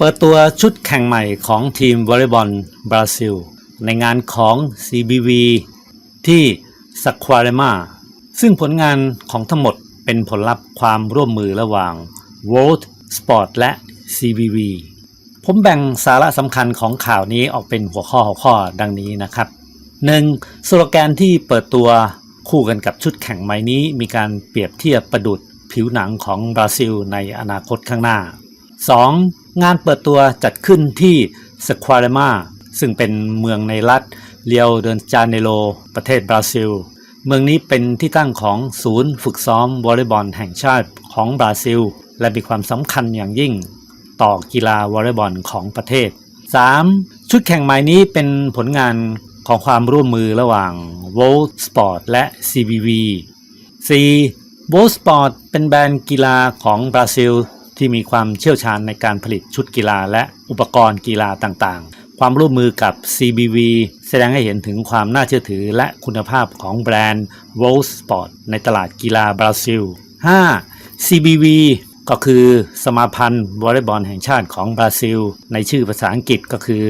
เปิดตัวชุดแข่งใหม่ของทีมวอลเลย์บอลบราซิล ในงานของ CBV ที่สัควาเรมาซึ่งผลงานของทั้งหมดเป็นผลลัพธ์ความร่วมมือระหว่าง World Sport และ CBV ผมแบ่งสาระสำคัญของข่าวนี้ออกเป็นหัวข้อหัวข้อดังนี้นะครับ 1. สโลแกนที่เปิดตัวคู่กันกับชุดแข่งใหม่นี้มีการเปรียบเทียบประดุดผิวหนังของบราซิลในอนาคตข้างหน้า 2. งานเปิดตัวจัดขึ้นที่สควาเรมาซึ่งเป็นเมืองในรัฐเรียวเดนจาเนโรประเทศบราซิล เมืองนี้เป็นที่ตั้งของศูนย์ฝึกซ้อมวอลเลย์บอลแห่งชาติของบราซิล และมีความสำคัญอย่างยิ่งต่อกีฬาวอลเลย์บอลของประเทศ 3. ชุดแข่งใหม่นี้เป็นผลงานของความร่วมมือระหว่าง World Sport และ CBV 4. World Sport เป็นแบรนด์กีฬาของบราซิล ที่มีความเชี่ยวชาญในการผลิตชุดกีฬาและอุปกรณ์กีฬาต่างๆ ความร่วมมือกับ CBV แสดงให้เห็นถึงความน่าเชื่อถือและคุณภาพของแบรนด์ World Sport ในตลาดกีฬาบราซิล 5. CBV ก็คือสมาพันธ์วอลเลย์บอลแห่งชาติของบราซิล ในชื่อภาษาอังกฤษก็คือ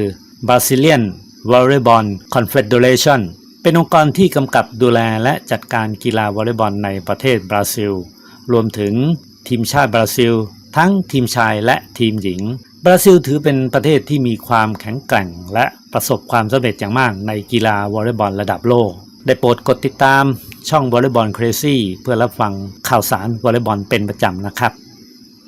Brazilian Volleyball Confederation เป็นองค์กรที่กำกับดูแลและจัดการกีฬาวอลเลย์บอลในประเทศบราซิล รวมถึงทีมชาติบราซิล ทั้งทีมชายและทีมหญิง บราซิลถือเป็นประเทศที่มีความแข็งแกร่ง และประสบความสำเร็จอย่างมากในกีฬาวอลเลย์บอลระดับโลก ได้โปรดกดติดตามช่องวอลเลย์บอลเครซี่เพื่อรับฟังข่าวสารวอลเลย์บอลเป็นประจำนะครับ